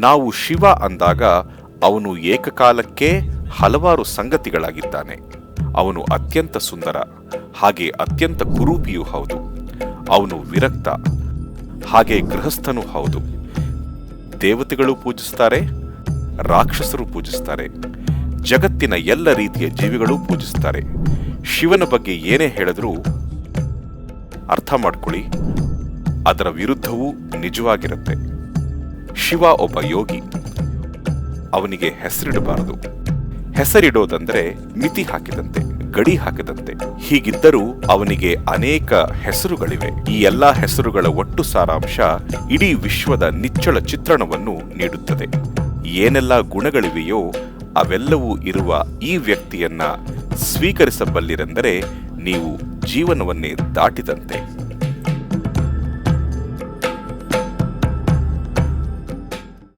ನಾವು ಶಿವ ಅಂದಾಗ ಅವನು ಏಕಕಾಲಕ್ಕೆ ಹಲವಾರು ಸಂಗತಿಗಳಾಗಿದ್ದಾನೆ. ಅವನು ಅತ್ಯಂತ ಸುಂದರ, ಹಾಗೆ ಅತ್ಯಂತ ಕುರೂಪಿಯೂ ಹೌದು. ಅವನು ವಿರಕ್ತ, ಹಾಗೆ ಗೃಹಸ್ಥನೂ ಹೌದು. ದೇವತೆಗಳು ಪೂಜಿಸ್ತಾರೆ, ರಾಕ್ಷಸರು ಪೂಜಿಸ್ತಾರೆ. ಜಗತ್ತಿನ ಎಲ್ಲ ರೀತಿಯ ಜೀವಿಗಳು ಪೂಜಿಸ್ತಾರೆ. ಶಿವನ ಬಗ್ಗೆ ಏನೇ ಹೇಳಿದ್ರೂ ಅರ್ಥ ಮಾಡ್ಕೊಳ್ಳಿ. ಅದರ ವಿರುದ್ಧವೂ ನಿಜವಾಗಿರುತ್ತೆ. ಶಿವ ಒಬ್ಬ ಯೋಗಿ. ಅವನಿಗೆ ಹೆಸರಿಡಬಾರದು. ಹೆಸರಿಡೋದಂದ್ರೆ ಮಿತಿ ಹಾಕಿದಂತೆ, ಗಡಿ ಹಾಕಿದಂತೆ. ಹೀಗಿದ್ದರೂ ಅವನಿಗೆ ಅನೇಕ ಹೆಸರುಗಳಿವೆ. ಈ ಎಲ್ಲಾ ಹೆಸರುಗಳ ಒಟ್ಟು ಸಾರಾಂಶ ಇಡೀ ವಿಶ್ವದ ನಿಚ್ಚಳ ಚಿತ್ರಣವನ್ನು ನೀಡುತ್ತದೆ. ಏನೆಲ್ಲ ಗುಣಗಳಿವೆಯೋ ಅವೆಲ್ಲವೂ ಇರುವ ಈ ವ್ಯಕ್ತಿಯನ್ನ ಸ್ವೀಕರಿಸಬಲ್ಲಿರೆಂದರೆ ನೀವು ಜೀವನವನ್ನೇ ದಾಟಿದಂತೆ.